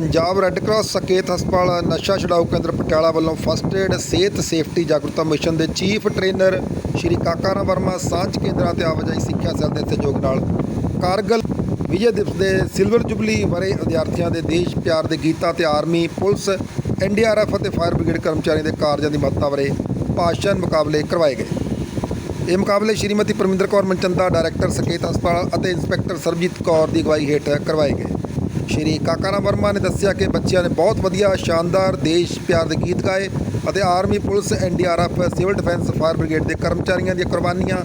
Punjab red cross Saket ਹਸਪਤਾਲ ਨਸ਼ਾ ਛੁਡਾਊ ਕੇਂਦਰ ਪਟਿਆਲਾ ਵੱਲੋਂ ਫਸਟ ਏਡ ਸਿਹਤ ਸੇਫਟੀ ਜਾਗਰੂਕਤਾ ਮਿਸ਼ਨ ਦੇ ਚੀਫ ਟ੍ਰੇਨਰ ਸ਼੍ਰੀ ਕਾਕਾ ਰਾਮ ਵਰਮਾ ਸਾਂਝ ਕੇਂਦਰਾਂ ਤੇ ਆਵਾਜਾਈ ਸਿੱਖਿਆ ਸੈੱਲ ਦੇ ਸਹਿਯੋਗ ਨਾਲ ਕਾਰਗਲ ਵਿਜੇ ਦਿਵਸ ਦੇ ਸਿਲਵਰ ਜੁਬਲੀ ਬਾਰੇ ਵਿਦਿਆਰਥੀਆਂ ਦੇ ਦੇਸ਼ ਪਿਆਰ ਦੇ ਗੀਤਾਂ ਤੇ ਆਰਮੀ ਪੁਲਿਸ ਐਨਡੀਆਰਐਫ ਅਤੇ ਫਾਇਰ ਬ੍ਰਿਗੇਡ ਕਰਮਚਾਰੀਆਂ ਦੇ ਕਾਰਜਾਂ ਦੀ ਮਹੱਤਤਾ ਬਾਰੇ ਭਾਸ਼ਣ ਮੁਕਾਬਲੇ ਕਰਵਾਏ ਗਏ। ਇਹ ਮੁਕਾਬਲੇ ਸ਼੍ਰੀਮਤੀ ਪਰਮਿੰਦਰ ਕੌਰ ਮਨਚੰਦਾ ਡਾਇਰੈਕਟਰ ਸਕੇਤ ਹਸਪਤਾਲ ਅਤੇ ਇੰਸਪੈਕਟਰ ਸਰਬਜੀਤ ਕੌਰ ਦੀ ਅਗਵਾਈ ਹੇਠ ਕਰਵਾਏ ਗਏ। ਸ਼੍ਰੀ ਕਾਕਾਰਾ ਵਰਮਾ ਨੇ ਦੱਸਿਆ ਕਿ ਬੱਚਿਆਂ ਨੇ ਬਹੁਤ ਵਧੀਆ, ਸ਼ਾਨਦਾਰ, ਦੇਸ਼ ਪਿਆਰ ਦੇ ਗੀਤ ਗਾਏ ਅਤੇ army police NDRF civil defence, fire brigade ਦੇ ਕਰਮਚਾਰੀਆਂ ਦੀਆਂ ਕੁਰਬਾਨੀਆਂ,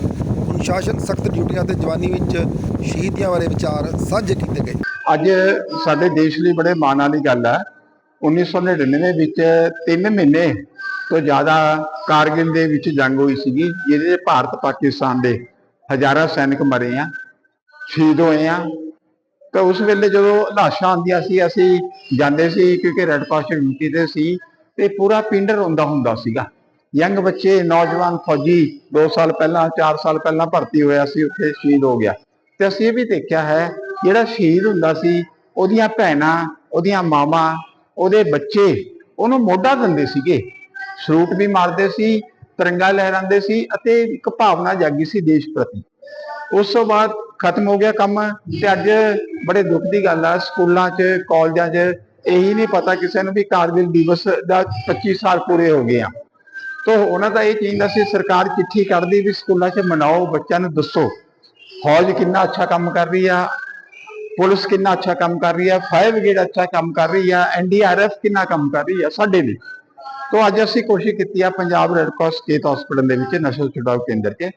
ਅਨੁਸ਼ਾਸਨ, ਸਖਤ ਡਿਊਟੀਆਂ ਤੇ ਜਵਾਨੀ ਵਿੱਚ ਸ਼ਹੀਦੀਆਂ ਬਾਰੇ ਵਿਚਾਰ ਸਾਂਝੇ ਕੀਤੇ ਗਏ। ਅੱਜ ਸਾਡੇ ਦੇਸ਼ ਲਈ ਬੜੇ ਮਾਣ ਵਾਲੀ ਗੱਲ ਹੈ 1999 ਵਿੱਚ 3 ਮਹੀਨੇ ਤੋਂ ਜ਼ਿਆਦਾ ਕਾਰਗਿਲ ਦੇ ਵਿੱਚ ਜੰਗ ਹੋਈ ਸੀਗੀ, ਜਿਹਦੇ ਭਾਰਤ, ਪਾਕਿਸਤਾਨ ਦੇ ਹਜ਼ਾਰਾਂ ਸੈਨਿਕ ਮਰੇ ਆ, ਸ਼ਹੀਦ ਹੋਏ ਆ ਤਾਂ ਉਸ ਵੇਲੇ ਜਦੋਂ ਲਾਸ਼ਾਂ ਆਉਂਦੀਆਂ ਸੀ, ਅਸੀਂ ਜਾਂਦੇ ਸੀ ਕਿਉਂਕਿ ਰੈੱਡ ਕਰਾਸ ਕਮਿਊਨਿਟੀ ਦੇ ਸੀ ਤੇ ਪੂਰਾ ਪਿੰਡ ਰੋਂਦਾ ਹੁੰਦਾ ਸੀਗਾ। ਯੰਗ ਬੱਚੇ, ਨੌਜਵਾਨ ਫੌਜੀ 2 ਸਾਲ ਪਹਿਲਾਂ 4 ਸਾਲ ਪਹਿਲਾਂ ਭਰਤੀ ਹੋਇਆ ਸੀ, ਉੱਥੇ ਸ਼ਹੀਦ ਹੋ ਗਿਆ। ਤੇ ਅਸੀਂ ਇਹ ਵੀ ਦੇਖਿਆ ਹੈ, ਜਿਹੜਾ ਸ਼ਹੀਦ ਹੁੰਦਾ ਸੀ, ਉਹਦੀਆਂ ਭੈਣਾਂ, ਉਹਦੀਆਂ ਮਾਵਾਂ, ਉਹਦੇ ਬੱਚੇ, ਉਹਨੂੰ ਮੋਢਾ ਦਿੰਦੇ ਸੀਗੇ। ਸਰੂਟ ਵੀ ਮਾਰਦੇ ਸੀ, ਤਿਰੰਗਾ ਲਹਿਰਾਉਂਦੇ ਸੀ ਅਤੇ ਇੱਕ ਭਾਵਨਾ ਜਾਗੀ ਸੀ ਦੇਸ਼ ਪ੍ਰਤੀ। ਉਸ ਤੋਂ ਬਾਅਦ ਖਤਮ ਹੋ ਗਿਆ ਕੰਮ ਤੇ ਅੱਜ ਬੜੇ ਦੁੱਖ ਦੀ ਗੱਲ ਆ, ਸਕੂਲਾਂ 'ਚ, ਕਾਲਜਾਂ 'ਚ ਇਹੀ ਨਹੀਂ ਪਤਾ ਕਿਸੇ ਨੂੰ ਵੀ ਕਾਰਗਿਲ ਦਿਵਸ ਦਾ 25 ਸਾਲ ਪੂਰੇ ਹੋ ਗਏ ਆ। ਤੋ ਉਹਨਾਂ ਦਾ ਇਹ ਚਾਹੀਦਾ ਸੀ, ਸਰਕਾਰ ਚਿੱਠੀ ਕੱਢਦੀ ਵੀ ਸਕੂਲਾਂ 'ਚ ਮਨਾਓ, ਬੱਚਿਆਂ ਨੂੰ ਦੱਸੋ, ਫੌਜ ਕਿੰਨਾ ਅੱਛਾ ਕੰਮ ਕਰ ਰਹੀ ਆ, ਪੁਲਿਸ ਕਿੰਨਾ ਅੱਛਾ ਕੰਮ ਕਰ ਰਹੀ ਆ, ਫਾਇਰ ਬ੍ਰਿਗੇਡ ਅੱਛਾ ਕੰਮ ਕਰ ਰਹੀ ਆ ਐਨਡੀਆਰਐਫ ਕਿੰਨਾ ਕੰਮ ਕਰ ਰਹੀ ਆ, ਸਾਡੇ ਲਈ। ਤੋ ਅੱਜ ਅਸੀਂ ਕੋਸ਼ਿਸ਼ ਕੀਤੀ ਆ, Punjab red cross state hospital ਦੇ ਵਿੱਚ ਨਸ਼ਾ ਛੁਡਾਓ ਕੇਂਦਰ 'ਚ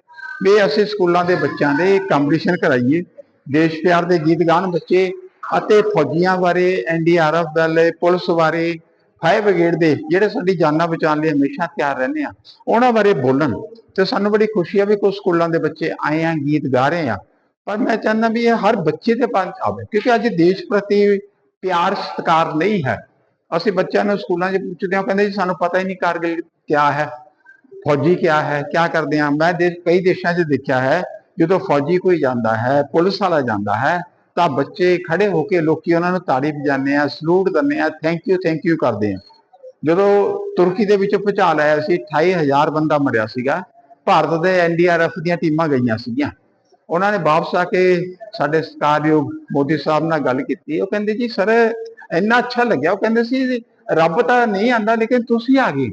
ਵੀ ਅਸੀਂ ਸਕੂਲਾਂ ਦੇ ਬੱਚਿਆਂ ਦੇ ਕੰਪੀਟੀਸ਼ਨ ਕਰਾਈਏ, ਦੇਸ਼ ਪਿਆਰ ਦੇ ਗੀਤ ਗਾਣ ਬੱਚੇ ਅਤੇ ਫੌਜੀਆਂ ਬਾਰੇ ਐਨਡੀਆਰਐਫ ਵਾਲੇ ਪੁਲਿਸ ਬਾਰੇ ਫਾਇਰ ਬ੍ਰਿਗੇਡ ਦੇ ਜਿਹੜੇ ਸਾਡੀ ਜਾਨਾਂ ਬਚਾਉਣ ਲਈ ਹਮੇਸ਼ਾ ਤਿਆਰ ਰਹਿੰਦੇ ਆ, ਉਹਨਾਂ ਬਾਰੇ ਬੋਲਣ ਤੇ ਸਾਨੂੰ ਬੜੀ ਖੁਸ਼ੀ ਆ ਵੀ ਕੁਝ ਸਕੂਲਾਂ ਦੇ ਬੱਚੇ ਆਏ ਆ, ਗੀਤ ਗਾ ਰਹੇ ਆ। ਪਰ ਮੈਂ ਚਾਹੁੰਦਾ ਵੀ ਇਹ ਹਰ ਬੱਚੇ ਦੇ ਪੰਜ ਆਵੇ, ਕਿਉਂਕਿ ਅੱਜ ਦੇਸ਼ ਪ੍ਰਤੀ ਪਿਆਰ ਸਤਿਕਾਰ ਨਹੀਂ ਹੈ। ਅਸੀਂ ਬੱਚਿਆਂ ਨੂੰ ਸਕੂਲਾਂ 'ਚ ਪੁੱਛਦੇ ਹਾਂ ਕਹਿੰਦੇ ਜੀ ਸਾਨੂੰ ਪਤਾ ਹੀ ਨਹੀਂ ਕਾਰਗਿਲ ਕਿਆ ਹੈ। ਫੌਜੀ ਕਿਆ ਹੈ, ਕਿਆ ਕਰਦੇ ਆ? ਮੈਂ ਦੇਸ਼ ਕਈ ਦੇਸ਼ਾਂ 'ਚ ਦੇਖਿਆ ਹੈ, ਜਦੋਂ ਫੌਜੀ ਕੋਈ ਜਾਂਦਾ ਹੈ, ਪੁਲਿਸ ਵਾਲਾ ਜਾਂਦਾ ਹੈ, ਤਾਂ ਬੱਚੇ ਖੜੇ ਹੋ ਕੇ ਲੋਕੀ ਉਹਨਾਂ ਨੂੰ ਤਾੜੀ ਵਜਾਉਂਦੇ ਆ, ਸਲੂਟ ਦਿੰਦੇ ਆ ਥੈਂਕ ਯੂ ਥੈਂਕ ਯੂ ਕਰਦੇ ਆ। ਜਦੋਂ ਤੁਰਕੀ ਦੇ ਵਿੱਚ ਭੁਚਾਲ ਆਇਆ ਸੀ 28000 ਬੰਦਾ ਮਰਿਆ ਸੀਗਾ, ਭਾਰਤ ਦੇ ਐਨਡੀਆਰਐਫ ਦੀਆਂ ਟੀਮਾਂ ਗਈਆਂ ਸੀਗੀਆਂ। ਉਹਨਾਂ ਨੇ ਵਾਪਸ ਆ ਕੇ ਸਾਡੇ ਸਤਿਕਾਰਯੋਗ ਮੋਦੀ ਸਾਹਿਬ ਨਾਲ ਗੱਲ ਕੀਤੀ। ਉਹ ਕਹਿੰਦੇ ਜੀ, ਸਰ, ਇੰਨਾ ਅੱਛਾ ਲੱਗਿਆ। ਉਹ ਕਹਿੰਦੇ ਸੀ, ਰੱਬ ਤਾਂ ਨਹੀਂ ਆਂਦਾ, ਲੇਕਿਨ ਤੁਸੀਂ ਆ ਗਏ।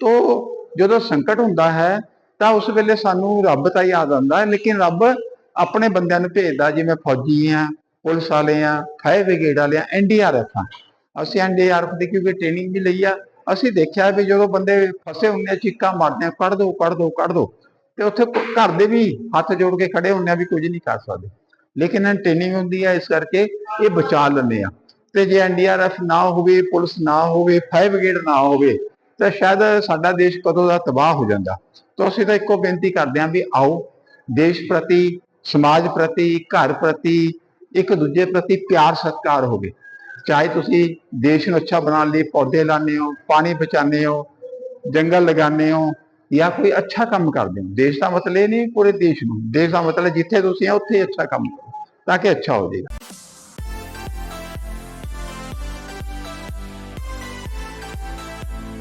ਤੋ ਜਦੋਂ ਸੰਕਟ ਹੁੰਦਾ ਹੈ, ਤਾਂ ਉਸ ਵੇਲੇ ਸਾਨੂੰ ਰੱਬ ਤਾਂ ਯਾਦ ਆਉਂਦਾ ਹੈ, ਲੇਕਿਨ ਰੱਬ ਆਪਣੇ ਬੰਦਿਆਂ ਨੂੰ ਭੇਜਦਾ, ਜਿਵੇਂ ਫੌਜੀ ਆ, ਪੁਲਿਸ ਵਾਲੇ ਆ, ਫਾਇਰ ਬ੍ਰਿਗੇਡ ਵਾਲੇ ਆ ਐਨਡੀਆਰਐਫ ਆ। ਅਸੀਂ ਐਨਡੀਆਰਐਫ ਦੀ ਕਿਉਂਕਿ ਟ੍ਰੇਨਿੰਗ ਵੀ ਲਈ ਆ, ਅਸੀਂ ਦੇਖਿਆ ਵੀ ਜਦੋਂ ਬੰਦੇ ਫਸੇ ਹੁੰਦੇ ਆ, ਚੀਕਾਂ ਮਾਰਦੇ ਆ, ਕੱਢ ਦੋ ਕੱਢ ਦੋ ਕੱਢ ਦੋ, ਤੇ ਉੱਥੇ ਘਰ ਦੇ ਵੀ ਹੱਥ ਜੋੜ ਕੇ ਖੜੇ ਹੁੰਦੇ ਆ ਵੀ ਕੁਝ ਨਹੀਂ ਕਰ ਸਕਦੇ। ਲੇਕਿਨ ਇਹ ਟ੍ਰੇਨਿੰਗ ਹੁੰਦੀ ਹੈ ਇਸ ਕਰਕੇ ਇਹ ਬਚਾ ਲੈਂਦੇ ਆ। ਤੇ ਜੇ ਐਨਡੀਆਰਐਫ ਨਾ ਹੋਵੇ, ਪੁਲਿਸ ਨਾ ਹੋਵੇ, ਫਾਇਰ ਬ੍ਰਿਗੇਡ ਨਾ ਹੋਵੇ ਤਾਂ ਸ਼ਾਇਦ ਸਾਡਾ ਦੇਸ਼ ਕਦੋਂ ਦਾ ਤਬਾਹ ਹੋ ਜਾਂਦਾ। ਤਾਂ ਅਸੀਂ ਤਾਂ ਇੱਕੋ ਬੇਨਤੀ ਕਰਦੇ ਹਾਂ ਵੀ ਆਓ, ਦੇਸ਼ ਪ੍ਰਤੀ, ਸਮਾਜ ਪ੍ਰਤੀ, ਘਰ ਪ੍ਰਤੀ, ਇੱਕ ਦੂਜੇ ਪ੍ਰਤੀ ਪਿਆਰ, ਸਤਿਕਾਰ ਹੋਵੇ। ਚਾਹੇ ਤੁਸੀਂ ਦੇਸ਼ ਨੂੰ ਅੱਛਾ ਬਣਾਉਣ ਲਈ ਪੌਦੇ ਲਾਉਂਦੇ ਹੋ, ਪਾਣੀ ਬਚਾਉਂਦੇ ਹੋ, ਜੰਗਲ ਲਗਾਉਂਦੇ ਹੋ, ਜਾਂ ਕੋਈ ਅੱਛਾ ਕੰਮ ਕਰਦੇ ਹੋ। ਦੇਸ਼ ਦਾ ਮਤਲਬ ਇਹ ਨਹੀਂ ਪੂਰੇ ਦੇਸ਼ ਨੂੰ। ਦੇਸ਼ ਦਾ ਮਤਲਬ ਜਿੱਥੇ ਤੁਸੀਂ ਆ, ਉੱਥੇ ਹੀ ਅੱਛਾ ਕੰਮ ਕਰੋ, ਤਾਂ ਕਿ ਅੱਛਾ ਹੋ ਜਾਏਗਾ।